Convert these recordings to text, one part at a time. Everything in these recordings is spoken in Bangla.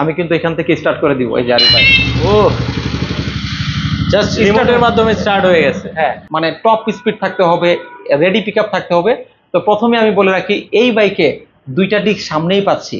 আমি কিন্তু এখান থেকে স্টার্ট করে দিব এই যে আরিফ ভাই। ও জাস্ট রিমোটের মাধ্যমে স্টার্ট হয়ে গেছে। হ্যাঁ মানে টপ স্পিড থাকতে হবে রেডি পিক থাকতে হবে। তো প্রথমে আমি বলে রাখি এই বাইকে দুইটা ডিস্ক সামনেই পাচ্ছি।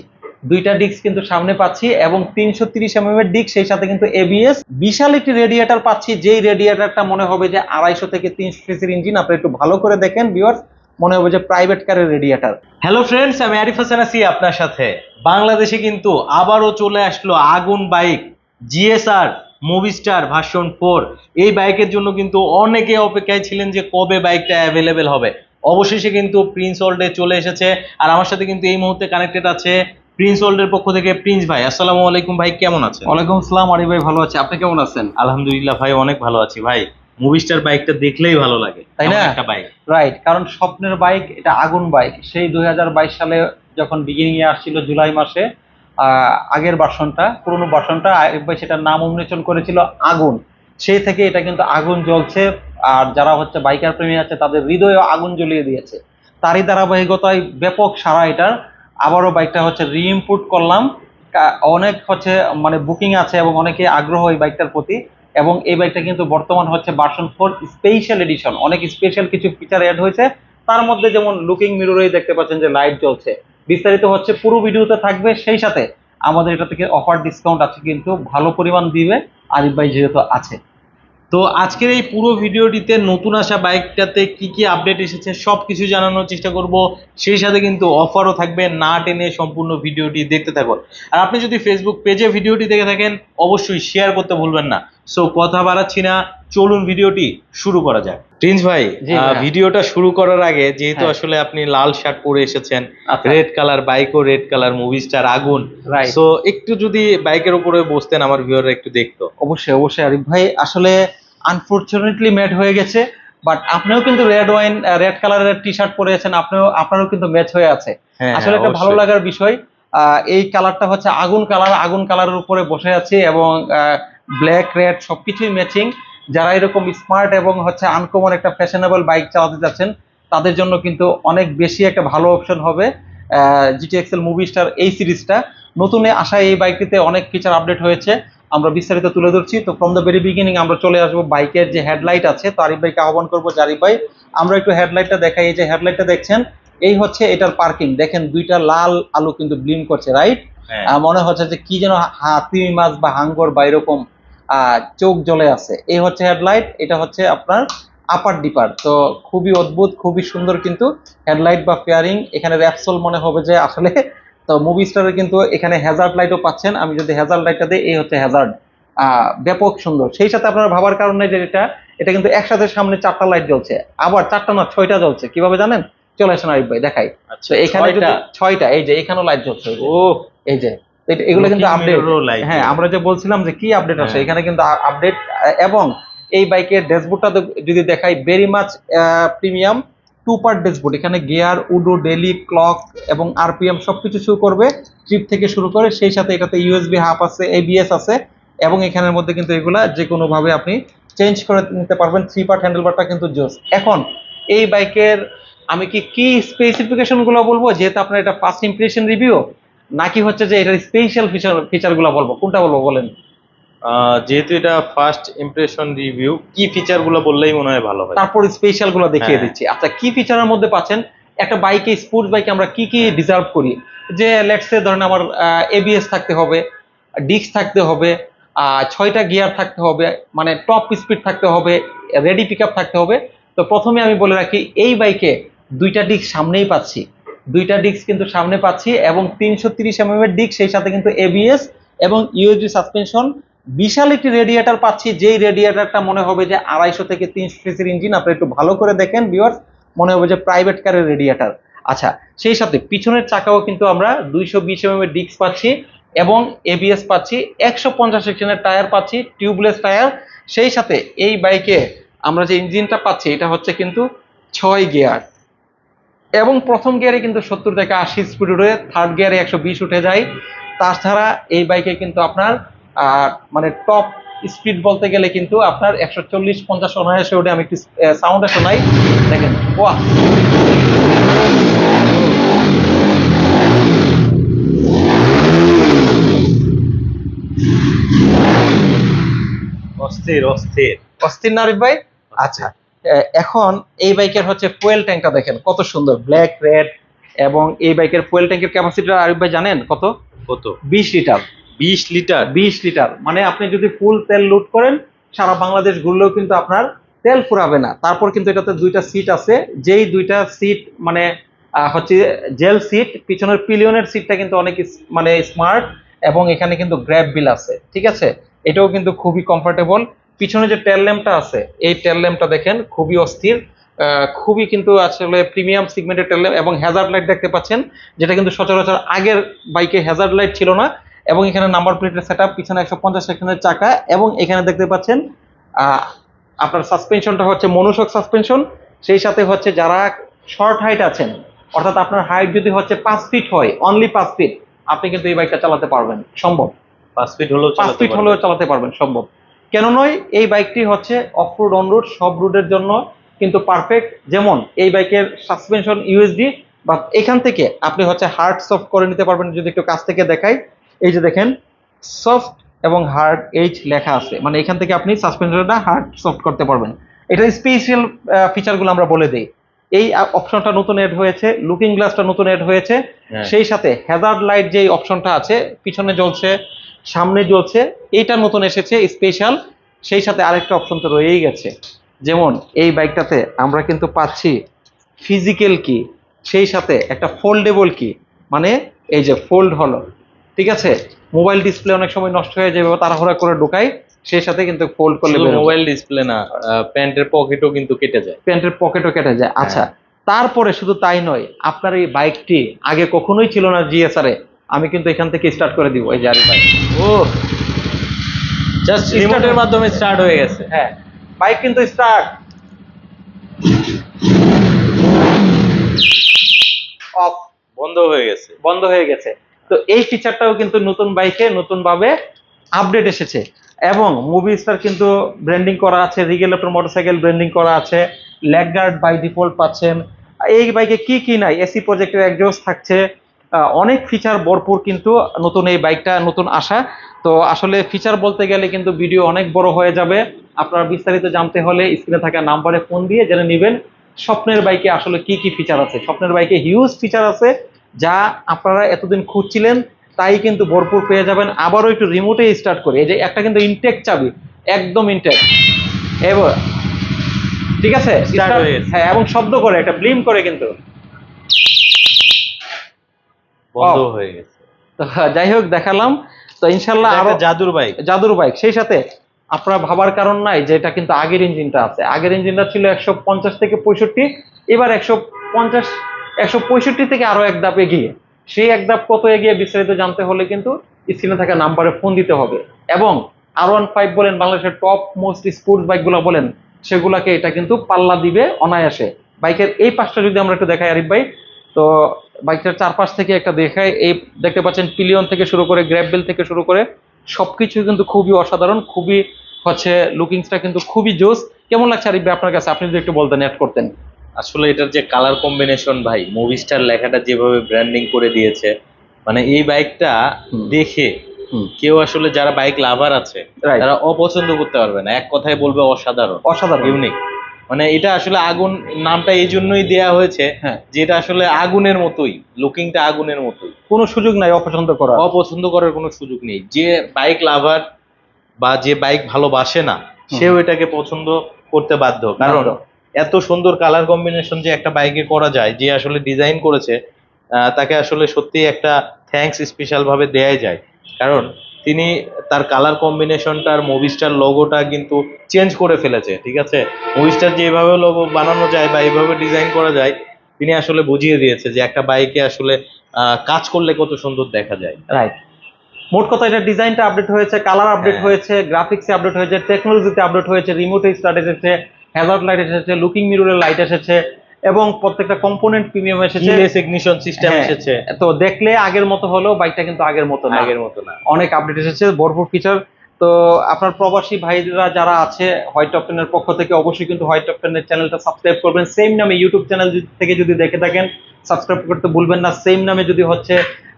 দুইটা ডিস্ক কিন্তু সামনে পাচ্ছি এবং তিনশো তিরিশ এম এর ডিস্ক সেই সাথে কিন্তু এবিএস বিশাল একটি রেডিয়েটার পাচ্ছি যেই রেডিয়েটারটা মনে হবে যে আড়াইশো থেকে তিনশো সিসির ইঞ্জিন আপনি একটু ভালো করে দেখেন ভিউয়ার্স মনে হবে যে প্রাইভেট কারের রেডিয়েটার হ্যালো ফ্রেন্ডস আমি আরিফ হাসান আছি আপনার সাথে। বাংলাদেশে কিন্তু আবারও চলে আসলো আগুন bike GSR movie star version four এই বাইকের জন্য কিন্তু অনেকে অপেক্ষায় ছিলেন যে কবে বাইকটা অ্যাভেলেবেল হবে। অবশেষে কিন্তু প্রিন্স ওল্ডে চলে এসেছে। আর আমার সাথে কিন্তু এই মুহূর্তে কানেক্টেড আছে প্রিন্স ওল্ডের পক্ষ থেকে প্রিন্স ভাই। আসসালামু আলাইকুম ভাই কেমন আছেন? ওয়ালাইকুম আসসালাম আরিফ ভাই ভালো আছে। আপনি কেমন আছেন? আলহামদুলিল্লাহ ভাই অনেক ভালো আছি ভাই। মুভিস্টার বাইকটা দেখলেই ভালো লাগে। তাই না? একটা বাইক রাইট কারণ স্বপ্নের বাইক এটা আগুন বাইক সেই দুই হাজার বাইশ সালে যখন বিগিনিং এ আসছিল জুলাই মাসে আগের বাসনটা, পুরনো বাসনটা সেটার নাম উন্মোচন করেছিল আগুন। সেই থেকে এটা কিন্তু আগুন জ্বলছে, আর যারা হচ্ছে বাইকার প্রেমী আছে, তাদের হৃদয়ে আগুন জ্বলিয়ে দিয়েছে। তারই ধারাবাহিকতায় ব্যাপক সারা এটার। আবারও বাইকটা হচ্ছে রিইম্পোর্ট করলাম। অনেক হচ্ছে মানে বুকিং আছে এবং অনেকে আগ্রহ এই বাইকটার প্রতি। এবং এই বাইকটা কিন্তু বর্তমান হচ্ছে ভার্সন ফোর স্পেশাল এডিশন অনেক স্পেশাল কিছু ফিচার অ্যাড হয়েছে। তার মধ্যে যেমন লুকিং মিররেই দেখতে পাচ্ছেন যে লাইট জ্বলছে। বিস্তারিত হচ্ছে, পুরো ভিডিওতে থাকবে। সেই সাথে আমাদের এটা থেকে অফার ডিসকাউন্ট আছে, কিন্তু ভালো পরিমাণ দিবে আরিফ ভাই যেহেতু আছে। তো আজকের এই পুরো ভিডিওটিতে নতুন আসা বাইকটাতে কি কি আপডেট এসেছে সব কিছু জানানোর চেষ্টা করব। সেই সাথে কিন্তু অফারও থাকবে, না টেনে সম্পূর্ণ ভিডিওটি দেখতে থাকুন। আর আপনি যদি ফেসবুক পেজে ভিডিওটি দেখে থাকেন, অবশ্যই শেয়ার করতে ভুলবেন না। সো কথা বাড়াচ্ছি না চলুন ভিডিওটি শুরু করা যাক প্রিন্স ভাই। ভিডিওটা শুরু করার আগে যেহেতু হ্যাঁ। আসলে আপনি লাল শার্ট পরে এসেছেন। রেড কালার বাইকও রেড কালার মুভি স্টার আগুন. সো একটু যদি বাইকের উপরে বসতেন আমার ভিউয়াররা একটু দেখতো অবশ্যই অবশ্যই আরিফ ভাই আসলে আনফরচুনেটলি ম্যাট হয়ে গেছে বাট আপনিও কিন্তু রেড ওয়াইন রেড কালারের টি শার্ট পরে আছেন আপনিও আপনারও কিন্তু ম্যাচ হয়ে আছে হ্যাঁ আসলে একটা ভালো লাগার বিষয় আহ, এই কালারটা হচ্ছে আগুন কালার আগুন কালারের উপরে বসে আছি এবং ব্ল্যাক রেড সবকিছুই ম্যাচিং যারা এরকম স্মার্ট এবং হচ্ছে আনকমন একটা ফ্যাশনেবল বাইক চালাতে যাচ্ছেন তাদের জন্য কিন্তু অনেক বেশি একটা ভালো অপশন হবে জিটি এক্সেল মুভি স্টার এই সিরিজটা নতুনে আসা এই বাইকটিতে অনেক ফিচার আপডেট হয়েছে। আমরা বিস্তারিত তুলে ধরছি। তো ফ্রম দ্য ভেরি বিগিনিং আমরা চলে আসব বাইকের যে হেডলাইট আছে তো আরিফ ভাইকে আহ্বান করব। জারিফ ভাই আমরা একটু হেডলাইটটা দেখাই। এই যে হেডলাইটটা দেখছেন এই হচ্ছে এটার পার্কিং দেখেন দুইটা লাল আলো কিন্তু ব্লিম করছে রাইট হ্যাঁ। মনে হচ্ছে যে কি যেন হাতি মাছ বা হাঙ্গর বা এরকম চোখ জ্বলে আছে। এই হচ্ছে হেডলাইট এটা হচ্ছে আপনার আপার ডিপার তো খুবই অদ্ভুত খুবই সুন্দর কিন্তু হেডলাইট বা ফেয়ারিং এখানে র্যাপসোল মনে হবে যে আসলে তো মুভি স্টারের কিন্তু এখানে হ্যাজার্ড লাইটও পাচ্ছেন। আমি যদি হ্যাজার্ড লাইটটা দিই এই হচ্ছে হ্যাজার্ড ব্যাপক সুন্দর। সেই সাথে আপনারা ভাবার কারণে যে এটা এটা কিন্তু একসাথে সামনে চারটা লাইট জ্বলছে। আবার চারটা না ছয়টা জ্বলছে। কীভাবে জানেন? চলে আসেন আরিফ ভাই দেখাই। আচ্ছা এখানে ছয়টা। এই যে এখানেও লাইট জ্বলছে। ও এই যে। এগুলো কিন্তু আপডেট হ্যাঁ আমরা যে বলছিলাম যে কি আপডেট আছে হ্যাঁ। এখানে কিন্তু আপডেট এবং এই বাইকের ড্যাশবোর্ডটা যদি দেখাই very much premium two part dashboard এখানে গিয়ার উডো ডেলি ক্লক এবং আরপিএম সবকিছু শুরু করবে ট্রিপ থেকে শুরু করে সেই সাথে এটাতে ইউএসবি হাফ আছে এবিএস আছে এবং এখানের মধ্যে কিন্তু এগুলা যে কোনো ভাবে আপনি চেঞ্জ করে নিতে পারবেন থ্রি পার্ট হ্যান্ডেলবারটা কিন্তু জোস এখন এই বাইকের আমি কি কি স্পেসিফিকেশনগুলো বলব? যেহেতু আপনার এটা ফার্স্ট ইমপ্রেশন রিভিউ নাকি হচ্ছে যে এটার স্পেশাল ফিচার ফিচারগুলো বলব? কোনটা বলব বলেন? যেহেতু এটা ফার্স্ট ইমপ্রেশন রিভিউ কি ফিচারগুলো বললেই মনে হয় ভালো হয়। তারপর স্পেশালগুলো দেখিয়ে হ্যাঁ। দিচ্ছি। আচ্ছা কি ফিচারের মধ্যে পাচ্ছেন? একটা বাইকে স্পোর্টস বাইকে আমরা কি কি ডিজার্ভ করি? যে লেটসে ধরেন আমার এবিএস থাকতে হবে ডিস্ক থাকতে হবে ছয়টা গিয়ার থাকতে হবে মানে টপ স্পিড থাকতে হবে রেডি পিক থাকতে হবে। তো প্রথমে আমি বলে রাখি এই বাইকে দুইটা ডিস্ক সামনেই পাচ্ছি। দুইটা ডিস্ক কিন্তু সামনে পাচ্ছি এবং তিনশো তিরিশ এম এর ডিস্ক সেই সাথে কিন্তু এবিএস এবং ইউএসডি সাসপেনশন বিশাল একটি রেডিয়েটার পাচ্ছি, যেই রেডিয়েটারটা মনে হবে যে আড়াইশো থেকে তিনশো সিসির ইঞ্জিন। আপনি একটু ভালো করে দেখেন ভিউয়ার্স মনে হবে যে প্রাইভেট কারের রেডিয়েটার আচ্ছা সেই সাথে পিছনের চাকাও কিন্তু আমরা দুইশো বিশ এম এর ডিস্ক পাচ্ছি এবং এবিএস পাচ্ছি, একশো পঞ্চাশ সেকশনের টায়ার পাচ্ছি টিউবলেস টায়ার সেই সাথে এই বাইকে আমরা যে ইঞ্জিনটা পাচ্ছি, এটা হচ্ছে কিন্তু ছয় গিয়ার এবং প্রথম গিয়ারে কিন্তু সত্তর থেকে আশি স্পিড উঠে থার্ড গিয়ারে একশো বিশ উঠে যায়। তাছাড়া এই বাইকে কিন্তু আপনার মানে টপ স্পিড বলতে গেলে কিন্তু আপনার একশো চল্লিশ পঞ্চাশ অনায়াসে উঠে আমি একটু সাউন্ডে শোনাই। দেখেন ওয়া অস্থির অস্থির। অস্থির না ভাই? আচ্ছা। এখন এই বাইকের হচ্ছে ফুয়েল ট্যাঙ্কটা দেখেন কত সুন্দর ব্ল্যাক রেড এবং এই বাইকের ফুয়েল ট্যাঙ্কের ক্যাপাসিটি আরিফ ভাই জানেন কত? কত? বিশ লিটার। বিশ লিটার? বিশ লিটার মানে আপনি যদি ফুল তেল লুট করেন সারা বাংলাদেশ ঘুরলেও কিন্তু আপনার তেল ফুরাবে না। তারপর কিন্তু এটাতে দুইটা সিট আছে যেই দুইটা সিট মানে হচ্ছে জেল সিট পিছনের পিলিয়নের সিটটা কিন্তু অনেক মানে স্মার্ট এবং এখানে কিন্তু গ্র্যাব বিল আছে ঠিক আছে? এটাও কিন্তু খুবই কমফোর্টেবল পিছনে যে টেল ল্যাম্পটা আছে এই টেল ল্যাম্পটা দেখেন খুবই অস্থির খুবই কিন্তু আসলে প্রিমিয়াম সিগমেন্টের টেল ল্যাম্প এবং হ্যাজার্ড লাইট দেখতে পাচ্ছেন যেটা কিন্তু সচরাচর আগের বাইকে হ্যাজার্ড লাইট ছিল না এবং এখানে নাম্বার প্লেটের সেট আপ পিছনে একশো পঞ্চাশ সেকশনের চাকা এবং এখানে দেখতে পাচ্ছেন আহ, আপনার সাসপেনশনটা হচ্ছে মনুষক সাসপেনশন সেই সাথে হচ্ছে যারা শর্ট হাইট আছেন অর্থাৎ আপনার হাইট যদি হচ্ছে পাঁচ ফিট হয় অনলি পাঁচ ফিট আপনি কিন্তু এই বাইকটা চালাতে পারবেন সম্ভব। পাঁচ ফিট হলেও পাঁচ ফিট হলেও চালাতে পারবেন সম্ভব। কেন নয় এই বাইকটি হচ্ছে অফ রোড অন রোড সব রুটের জন্য কিন্তু পারফেক্ট যেমন এই বাইকের সাসপেনশন ইউএসডি বা এখান থেকে আপনি হচ্ছে হার্ড সফট করে নিতে পারবেন যদি একটু কাছ থেকে দেখাই। এই যে দেখেন সফট এবং হার্ড এইচ লেখা আছে। মানে এখান থেকে আপনি সাসপেনশনটা হার্ড সফট করতে পারবেন। এটা স্পেশাল ফিচারগুলো আমরা বলে দিই। এই অপশনটা নতুন এড হয়েছে লুকিং গ্লাসটা নতুন এড হয়েছে। হ্যাঁ। সেই সাথে হ্যাজার্ড লাইট যে অপশনটা আছে পিছনে জ্বলছে সামনে জ্বলছে এইটা নতুন এসেছে স্পেশাল সেই সাথে আরেকটা অপশন তো রয়েই গেছে। যেমন এই বাইকটাতে আমরা কিন্তু পাচ্ছি ফিজিক্যাল কি সেই সাথে একটা ফোল্ডেবল কি মানে এই যে ফোল্ড হলো ঠিক আছে? মোবাইল ডিসপ্লে অনেক সময় নষ্ট হয়ে যাবে বা তাড়াহুড়া করে ঢোকাই সেই সাথে কিন্তু ফোল্ড করলে মোবাইল ডিসপ্লে না প্যান্টের পকেটও কিন্তু কেটে যায়। প্যান্টের পকেটও কেটে যায়। আচ্ছা তারপরে শুধু তাই নয় আপনার এই বাইকটি আগে কখনোই ছিল না জিএসআর এ আমি কিন্তু এখান থেকে স্টার্ট করে দিব এই আরে ভাই। ও জাস্ট রিমোটের মাধ্যমে স্টার্ট হয়ে গেছে। হ্যাঁ। বাইক কিন্তু স্টার্ট অফ বন্ধ হয়ে গেছে। বন্ধ হয়ে গেছে। তো এই ফিচারটাও কিন্তু নতুন বাইকে নতুন ভাবে আপডেট এসেছে। এবং মুভি স্টার কিন্তু ব্র্যান্ডিং করা আছে রিগেলেটর মোটরসাইকেল ব্র্যান্ডিং করা আছে লেগ গার্ড বাই ডিফল্ট পাচ্ছেন। এই বাইকে কি কি নাই? এসি প্রজেক্টের একজোস থাকছে। অনেক ফিচার ভরপুর কিন্তু নতুন এই বাইকটা নতুন আসা। তো আসলে ফিচার বলতে গেলে কিন্তু ভিডিও অনেক বড় হয়ে যাবে। আপনারা বিস্তারিত জানতে হলে স্ক্রিনে থাকা নাম্বারে ফোন দিয়ে জেনে নেবেন স্বপ্নের বাইকে আসলে কি কি ফিচার আছে। স্বপ্নের বাইকে হিউজ ফিচার আছে যা আপনারা এতদিন খুঁজছিলেন তাই কিন্তু ভরপুর পেয়ে যাবেন। আবারও একটু রিমোটে স্টার্ট করি। এই যে একটা কিন্তু ইনটেক চাবি একদম ইনটেক এবার ঠিক আছে। হ্যাঁ এবং শব্দ করে একটা ব্লিম করে কিন্তু। বন্ধ হয়ে গেছে। তো যাই হোক দেখালাম। তো ইনশাল্লাহ আরও জাদুর বাইক জাদুর বাইক সেই সাথে আপনারা ভাবার কারণ নাই যে এটা কিন্তু আগের ইঞ্জিনটা আছে। আগের ইঞ্জিনটা ছিল একশো পঞ্চাশ থেকে পঁয়ষট্টি এবার একশো পঞ্চাশ একশো পঁয়ষট্টি থেকে আরও এক ধাপ এগিয়ে। সেই এক ধাপ কত এগিয়ে বিস্তারিত জানতে হলে কিন্তু স্ক্রিনে থাকা নাম্বারে ফোন দিতে হবে। এবং আর ওয়ান ফাইভ বলেন বাংলাদেশের টপ মোস্ট স্পোর্টস বাইকগুলো বলেন সেগুলাকে এটা কিন্তু পাল্লা দিবে অনায়াসে। বাইকের এই পাশটা যদি আমরা একটু দেখাই আরিফ ভাই তো বাইকটার চারপাশ থেকে একটা দেখায়। এই দেখতে পাচ্ছেন পিলিয়ন থেকে শুরু করে গ্র্যাপবেল থেকে শুরু করে সবকিছু কিন্তু খুবই অসাধারণ খুবই হচ্ছে লুকিংসটা কিন্তু খুবই জোস। কেমন লাগছে আরিফ আপনার কাছে? আপনি যদি একটু বলতেন অ্যাড করতেন। আসলে এটার যে কালার কম্বিনেশন ভাই মুভি স্টার লেখাটা যেভাবে ব্র্যান্ডিং করে দিয়েছে মানে এই বাইকটা। দেখে কেউ আসলে যারা বাইক লাভার আছে তারা অপছন্দ করতে পারবে না। এক কথায় বলবে অসাধারণ। অসাধারণ। ইউনিক মানে এটা আসলে আগুন নামটা এই জন্যই দেয়া হয়েছে হ্যাঁ যে এটা আসলে আগুনের মতোই লুকিংটা আগুনের মতোই। কোনো সুযোগ নাই অপছন্দ করার। অপছন্দ করার কোনো সুযোগ নেই। যে বাইক লাভার বা যে বাইক ভালোবাসে না সেও এটাকে পছন্দ করতে বাধ্য। কারণ এত সুন্দর কালার কম্বিনেশন যে একটা বাইকে করা যায় যে আসলে ডিজাইন করেছে আহ, তাকে আসলে সত্যি একটা থ্যাঙ্কস স্পেশাল ভাবে দেয়াই যায়। কারণ তিনি তার কালার কম্বিনেশনটার মুভিস্টার লোগোটা কিন্তু চেঞ্জ করে ফেলেছে ঠিক আছে? মুভিস্টার যেভাবে লোগো বানানো যায় বা এইভাবে ডিজাইন করা যায় তিনি আসলে বুঝিয়ে দিয়েছে যে একটা বাইকে আসলে কাজ করলে কত সুন্দর দেখা যায়। রাইট মোট কথা এটা ডিজাইনটা আপডেট হয়েছে কালার আপডেট হ্যাঁ। হয়েছে গ্রাফিক্সে আপডেট হয়েছে টেকনোলজিতে আপডেট হয়েছে রিমোটে স্টার্ট এসেছে হ্যাজার্ড লাইট এসেছে লুকিং মিররের লাইট এসেছে এবং প্রত্যেকটা কম্পোনেন্ট প্রিমিয়াম এসেছে। কিলেস ইগনিশন সিস্টেম হ্যাঁ, এসেছে। তো দেখলে আগের মতো হলেও বাইকটা কিন্তু আগের মতো না। আগের মতো না। অনেক আপডেট এসেছে ভরপুর ফিচার তো আপনার প্রবাসী ভাইরা যারা আছে হোয়াইট টপ টেনের পক্ষ থেকে অবশ্যই কিন্তু হোয়াইট টপ টেনের চ্যানেলটা সাবস্ক্রাইব করবেন। সেম নামে ইউটিউব চ্যানেল থেকে যদি দেখে থাকেন সাবস্ক্রাইব করতে ভুলবেন না। সেম নামে যদি হচ্ছে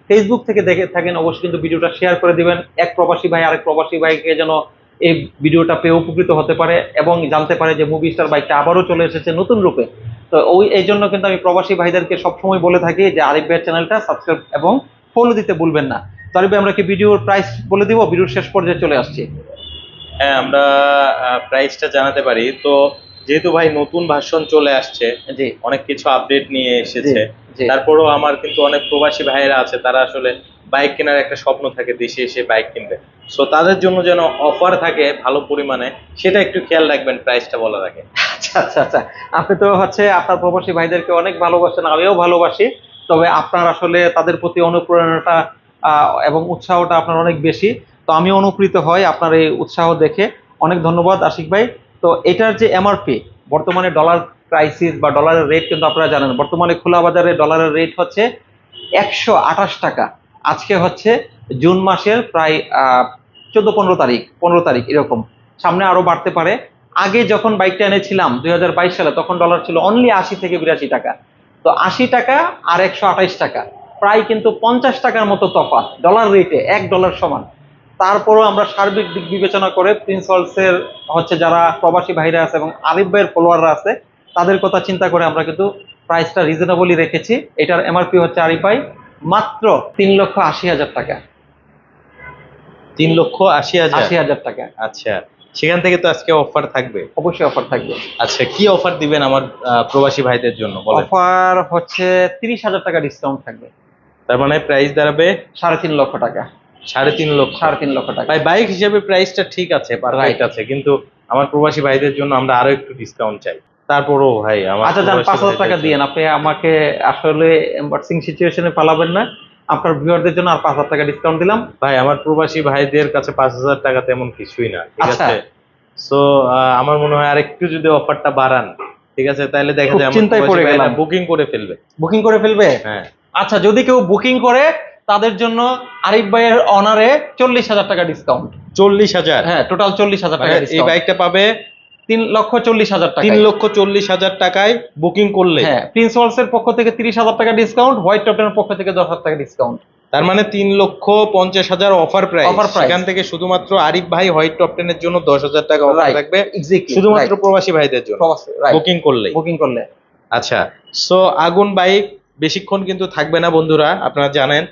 ফেসবুক থেকে দেখে থাকেন অবশ্যই কিন্তু ভিডিওটা শেয়ার করে দিবেন। এক প্রবাসী ভাই আরেক প্রবাসী ভাইকে যেন এই ভিডিওটা পেয়ে উপকৃত হতে পারে এবং জানতে পারে যে মুভি স্টার বাইকটা আবারও চলে এসেছে নতুন রূপে। তো ওই এই জন্য কিন্তু আমি প্রবাসী ভাইদেরকে সবসময় বলে থাকি যে আরিফ ভাইয়ের চ্যানেলটা সাবস্ক্রাইব এবং ফলো দিতে ভুলবেন না। তো আরিফ আমরা কি ভিডিওর প্রাইস বলে দিব? ভিডিওর শেষ পর্যায়ে চলে আসছি। হ্যাঁ আমরা প্রাইসটা জানাতে পারি। তো যেহেতু ভাই নতুন ভাষণ চলে আসছে অনেক কিছু আপডেট নিয়ে এসেছে। তারপরেও আমার কিন্তু অনেক প্রবাসী ভাইয়েরা আছে তারা আসলে বাইক কেনার একটা স্বপ্ন থাকে দেশে এসে বাইক কিনবে। সো তাদের জন্য যেন অফার থাকে ভালো পরিমাণে সেটা একটু খেয়াল রাখবেন প্রাইসটা বলার আগে। আচ্ছা আচ্ছা আচ্ছা। আপনি তো হচ্ছে আপনার প্রবাসী ভাইদেরকে অনেক ভালোবাসেন আমিও ভালোবাসি। তবে আপনার আসলে তাদের প্রতি অনুপ্রেরণাটা আহ, এবং উৎসাহটা আপনার অনেক বেশি। তো আমি অনুপ্রিত হই আপনার এই উৎসাহ দেখে। অনেক ধন্যবাদ আশিক ভাই। তো এটার যে এমআরপি বর্তমানে ডলার ক্রাইসিস বা ডলারের রেট কিন্তু আপনারা জানেন। বর্তমানে খোলা বাজারে ডলারের রেট হচ্ছে একশো আঠাশ টাকা। আজকে হচ্ছে জুন মাসের প্রায় চোদ্দ পনেরো তারিখ পনেরো তারিখ এরকম। সামনে আরও বাড়তে পারে। আগে যখন বাইকটা এনেছিলাম দুই হাজার বাইশ সালে, তখন ডলার ছিল অনলি আশি থেকে বিরাশি টাকা। তো আশি টাকা আর একশো টাকা। প্রায় কিন্তু পঞ্চাশ টাকার মতো তফাৎ ডলার রেটে এক ডলার সমান। তারপরও আমরা সার্বিক দিক বিবেচনা করে প্রিন্স ওয়ার্লসের হচ্ছে যারা প্রবাসী ভাইরা আছে এবং আরিফ ভাইয়ের ফলোয়াররা আছে তাদের কথা চিন্তা করে আমরা কিন্তু প্রাইসটা রিজনেবলই রেখেছি। এটার এমআরপি হচ্ছে আরিফ ভাই মাত্র তিন লক্ষ আশি হাজার টাকা। তিন লক্ষ আশি হাজার? আশি হাজার টাকা। আচ্ছা সেখান থেকে তো আজকে অফার থাকবে? অবশ্যই অফার থাকবে। আচ্ছা কি অফার দিবেন আমার প্রবাসী ভাইদের জন্য অফার হচ্ছে তিরিশ হাজার টাকা ডিসকাউন্ট থাকবে। তার মানে প্রাইস দাঁড়াবে সাড়ে তিন লক্ষ টাকা। সাড়ে তিন লক্ষ। সাড়ে তিন লক্ষ টাকা। ভাই বাইক হিসেবে প্রাইসটা ঠিক আছে পারফেক্ট আছে কিন্তু আমার প্রবাসী ভাইদের জন্য আমরা আরও একটু ডিসকাউন্ট চাই। তারপরও ভাই আমার আচ্ছা যান পাঁচ হাজার টাকা ভাইদের দিয়ে আপনি আমাকে আসলে এম্বার্সিং সিচুয়েশনে পালাবেন না। আপনার ভিউয়ারদের জন্য আর পাঁচ হাজার টাকা ডিসকাউন্ট দিলাম। ভাই আমার প্রবাসী ভাইদের কাছে পাঁচ হাজার টাকা তেমন কিছুই না ঠিক আচ্ছা। আছে? সো আমার মনে হয় আরেকটু যদি অফারটা বাড়ান ঠিক আছে? তাহলে দেখা যায় চিন্তায় পড়ে গেলাম। বুকিং করে ফেলবে। বুকিং করে ফেলবে? হ্যাঁ। আচ্ছা যদি কেউ বুকিং করে তাদের জন্য আরিফ ভাইয়ের অনারে চল্লিশ হাজার টাকা ডিসকাউন্ট চল্লিশ হাজার? হ্যাঁ টোটাল চল্লিশ হাজার টাকা এই বাইকটা পাবে তিন লক্ষ চল্লিশ হাজার টাকা তিন লক্ষ চল্লিশ হাজার টাকায় বুকিং করলে। হ্যাঁ প্রিন্স ওয়ার্লসের পক্ষ থেকে তিরিশ হাজার টাকা ডিসকাউন্ট হোয়াইট টপের পক্ষ থেকে দশ হাজার টাকা ডিসকাউন্ট তার মানে তিন লক্ষ পঞ্চাশ হাজার অফার প্রাইস। সেখান থেকে শুধুমাত্র আরিফ ভাই হোয়াইট টপ টেনের জন্য দশ হাজার টাকা অফার থাকবে শুধুমাত্র প্রবাসী ভাইদের জন্য। বুকিং করলে। বুকিং করলে। আচ্ছা সো আগুন বাইক বেশিক্ষণ কিন্তু থাকবে না বন্ধুরা আপনারা জানেন।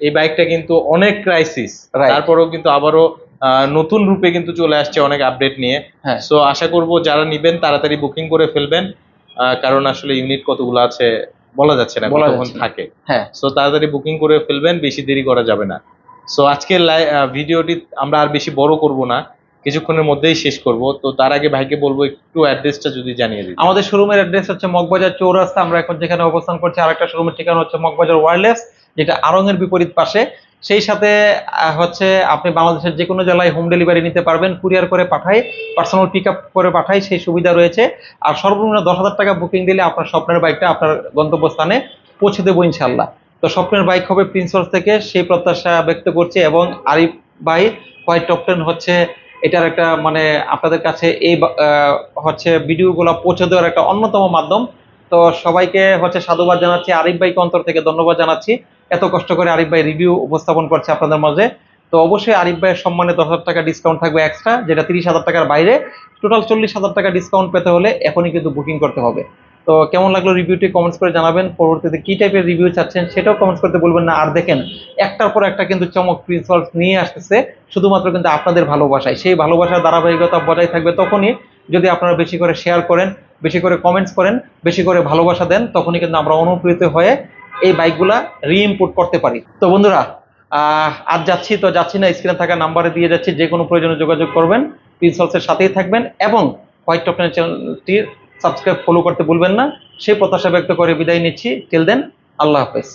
এই বাইকটা কিন্তু অনেক ক্রাইসিস তারপরেও কিন্তু আবারও নতুন রূপে কিন্তু চলে আসছে অনেক আপডেট নিয়ে। হ্যাঁ। সো আশা করব যারা নিবেন তাড়াতাড়ি বুকিং করে ফেলবেন। কারণ আসলে ইউনিট কতগুলো আছে বলা যাচ্ছে না কতক্ষণ থাকে। হ্যাঁ। সো তাড়াতাড়ি বুকিং করে ফেলবেন বেশি দেরি করা যাবে না। সো আজকের ভিডিওটি আমরা আর বেশি বড় করব না কিছুক্ষণের মধ্যেই শেষ করব। তো তার আগে ভাইকে বলব একটু অ্যাড্রেসটা যদি জানিয়ে দিই। আমাদের শোরুমের অ্যাড্রেস হচ্ছে মগবাজার চৌরাস্তা। আমরা এখন যেখানে অবস্থান করছি আরেকটা শোরুমের ঠিকানা হচ্ছে মগবাজার ওয়ারলেস যেটা আরঙের বিপরীত পাশে, সেই সাথে হচ্ছে আপনি বাংলাদেশের যে কোনো জেলায় হোম ডেলিভারি নিতে পারবেন কুরিয়ার করে পাঠাই পার্সোনাল পিক করে পাঠাই সেই সুবিধা রয়েছে। আর সর্বনিম্ন দশ হাজার টাকা বুকিং দিলে আপনার স্বপ্নের বাইকটা আপনার গন্তব্যস্থানে পৌঁছে দেবো ইনশাল্লাহ তো স্বপ্নের বাইক হবে প্রিন্সস থেকে, সেই প্রত্যাশা ব্যক্ত করছি এবং আরিফ ভাই হোয়াইট টপ টেন হচ্ছে, এটার একটা মানে আপনাদের কাছে এই হচ্ছে ভিডিওগুলো পৌঁছে দেওয়ার একটা অন্যতম মাধ্যম। তো সবাইকে হচ্ছে সাধুবাদ জানাচ্ছি, আরিফ ভাইকে অন্তর থেকে ধন্যবাদ জানাচ্ছি। এত কষ্ট করে আরিফ ভাই রিভিউ উপস্থাপন করছে আপনাদের মাঝে। তো অবশ্যই আরিফ ভাইয়ের সম্মানে দশ হাজার টাকা ডিসকাউন্ট থাকবে এক্সট্রা যেটা তিরিশ হাজার টাকার বাইরে। টোটাল চল্লিশ হাজার টাকা ডিসকাউন্ট পেতে হলে এখনই কিন্তু বুকিং করতে হবে। তো কেমন লাগল রিভিউটি কমেন্টস করে জানাবেন। পরবর্তীতে কী টাইপের রিভিউ চাচ্ছেন সেটাও কমেন্টস করতে বলবেন না। আর দেখেন, একটার পর একটা কিন্তু চমক প্রিন্সিপাল নিয়ে আসতেছে, শুধুমাত্র কিন্তু আপনাদের ভালোবাসায়। সেই ভালোবাসার ধারাবাহিকতা বজায় থাকবে তখনই যদি আপনারা বেশি করে শেয়ার করেন, বেশি করে কমেন্টস করেন, বেশি করে ভালোবাসা দেন, তখনই কিন্তু আমরা অনুপ্রেরিত হয়ে এই বাইকগুলা রিইম্পোর্ট করতে পারি। তো বন্ধুরা আজ যাচ্ছি তো যাচ্ছি না স্ক্রিনে থাকা নাম্বারে দিয়ে যাচ্ছি যে কোনো প্রয়োজনে যোগাযোগ করবেন প্রিন্সলসের সাথেই থাকবেন এবং হোয়াইট টপনের চ্যানেলটির সাবস্ক্রাইব ফলো করতে ভুলবেন না। সেই প্রত্যাশা ব্যক্ত করে বিদায় নিচ্ছি। টিল দেন আল্লাহ হাফেজ।